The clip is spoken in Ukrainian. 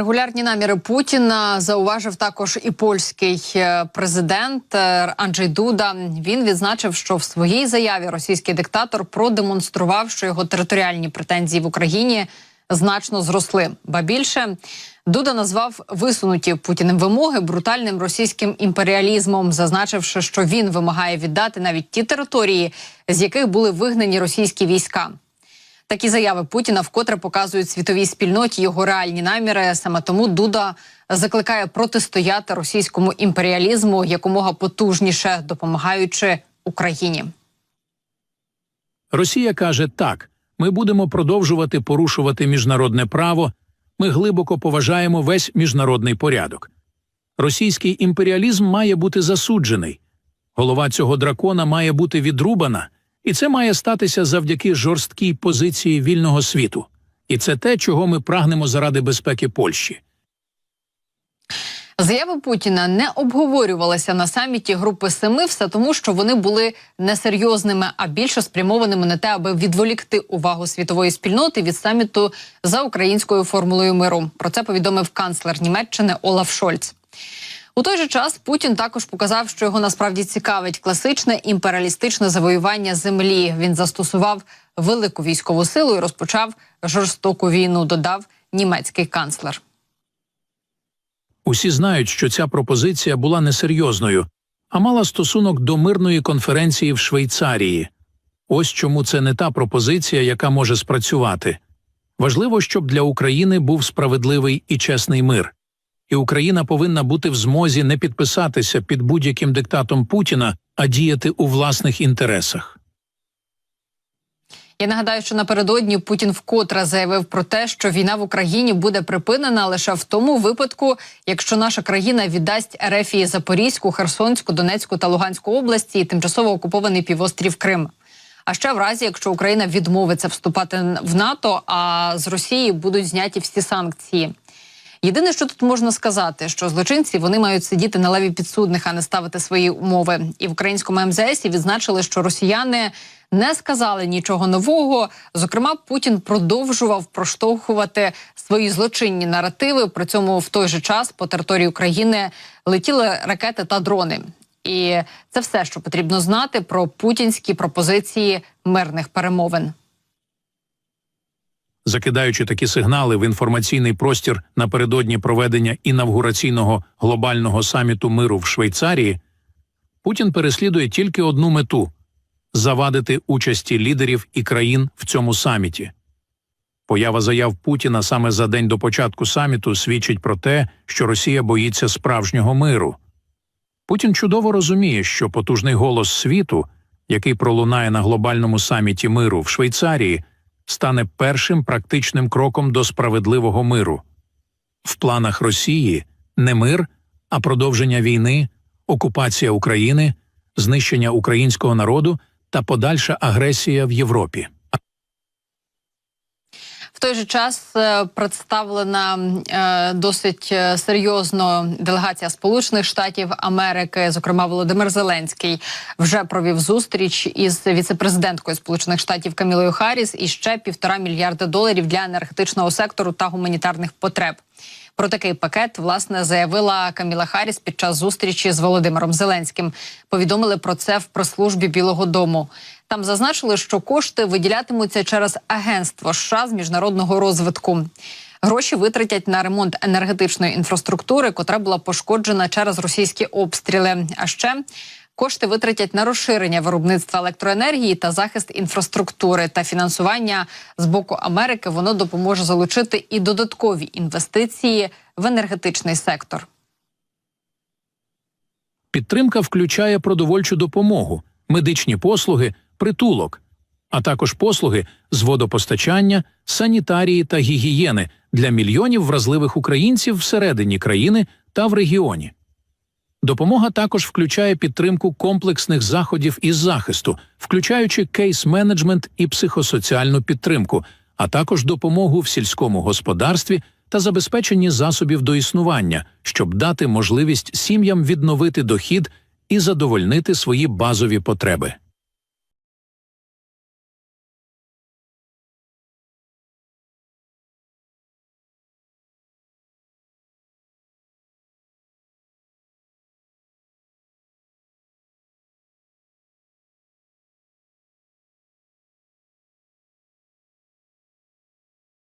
Регулярні наміри Путіна зауважив також і польський е, президент е, Анджей Дуда. Він відзначив, що в своїй заяві російський диктатор продемонстрував, що його територіальні претензії в Україні значно зросли. Ба більше Дуда назвав висунуті Путіним вимоги брутальним російським імперіалізмом, зазначивши, що він вимагає віддати навіть ті території, з яких були вигнані російські війська. Такі заяви Путіна вкотре показують світовій спільноті його реальні наміри. Саме тому Дуда закликає протистояти російському імперіалізму якомога потужніше, допомагаючи Україні. Росія каже так: ми будемо продовжувати порушувати міжнародне право. Ми глибоко поважаємо весь міжнародний порядок. Російський імперіалізм має бути засуджений. Голова цього дракона має бути відрубана, і це має статися завдяки жорсткій позиції вільного світу. І це те, чого ми прагнемо заради безпеки Польщі. Заяви Путіна не обговорювалися на саміті Групи Семи, все тому, що вони були несерйозними, а більше спрямованими на те, аби відволікти увагу світової спільноти від саміту за українською формулою миру. Про це повідомив канцлер Німеччини Олаф Шольц. У той же час Путін також показав, що його насправді цікавить класичне імперіалістичне завоювання землі. Він застосував велику військову силу і розпочав жорстоку війну. Додав німецький канцлер. Усі знають, що ця пропозиція була несерйозною, а мала стосунок до мирної конференції в Швейцарії. Ось чому це не та пропозиція, яка може спрацювати. Важливо, щоб для України був справедливий і чесний мир. І Україна повинна бути в змозі не підписатися під будь-яким диктатом Путіна, а діяти у власних інтересах. Я нагадаю, що напередодні Путін вкотре заявив про те, що війна в Україні буде припинена лише в тому випадку, якщо наша країна віддасть Ерефії Запорізьку, Херсонську, Донецьку та Луганську області і тимчасово окупований півострів Крим. А ще в разі, якщо Україна відмовиться вступати в НАТО, а з Росії будуть зняті всі санкції. Єдине, що тут можна сказати, що злочинці вони мають сидіти на леві підсудних, а не ставити свої умови. І в українському МЗС відзначили, що росіяни не сказали нічого нового. Зокрема, Путін продовжував проштовхувати свої злочинні наративи. При цьому в той же час по території України летіли ракети та дрони. І це все, що потрібно знати про путінські пропозиції мирних перемовин. Закидаючи такі сигнали в інформаційний простір напередодні проведення інавгураційного глобального саміту миру в Швейцарії, Путін переслідує тільки одну мету завадити участі лідерів і країн в цьому саміті. Поява заяв Путіна саме за день до початку саміту свідчить про те, що Росія боїться справжнього миру. Путін чудово розуміє, що потужний голос світу, який пролунає на глобальному саміті миру в Швейцарії, стане першим практичним кроком до справедливого миру. В планах Росії не мир, а продовження війни, окупація України, знищення українського народу та подальша агресія в Європі. Той же час е, представлена е, досить е, серйозно делегація Сполучених Штатів Америки, зокрема Володимир Зеленський, вже провів зустріч із віцепрезиденткою Сполучених Штатів Камілою Харріс і ще півтора мільярда доларів для енергетичного сектору та гуманітарних потреб. Про такий пакет власне заявила Каміла Харріс під час зустрічі з Володимиром Зеленським. Повідомили про це в прес-службі Білого Дому. Там зазначили, що кошти виділятимуться через агентство США з міжнародного розвитку. Гроші витратять на ремонт енергетичної інфраструктури, котра була пошкоджена через російські обстріли. А ще кошти витратять на розширення виробництва електроенергії та захист інфраструктури та фінансування з боку Америки. Воно допоможе залучити і додаткові інвестиції в енергетичний сектор. Підтримка включає продовольчу допомогу, медичні послуги, притулок, а також послуги з водопостачання, санітарії та гігієни для мільйонів вразливих українців всередині країни та в регіоні. Допомога також включає підтримку комплексних заходів із захисту, включаючи кейс-менеджмент і психосоціальну підтримку, а також допомогу в сільському господарстві та забезпеченні засобів до існування, щоб дати можливість сім'ям відновити дохід і задовольнити свої базові потреби.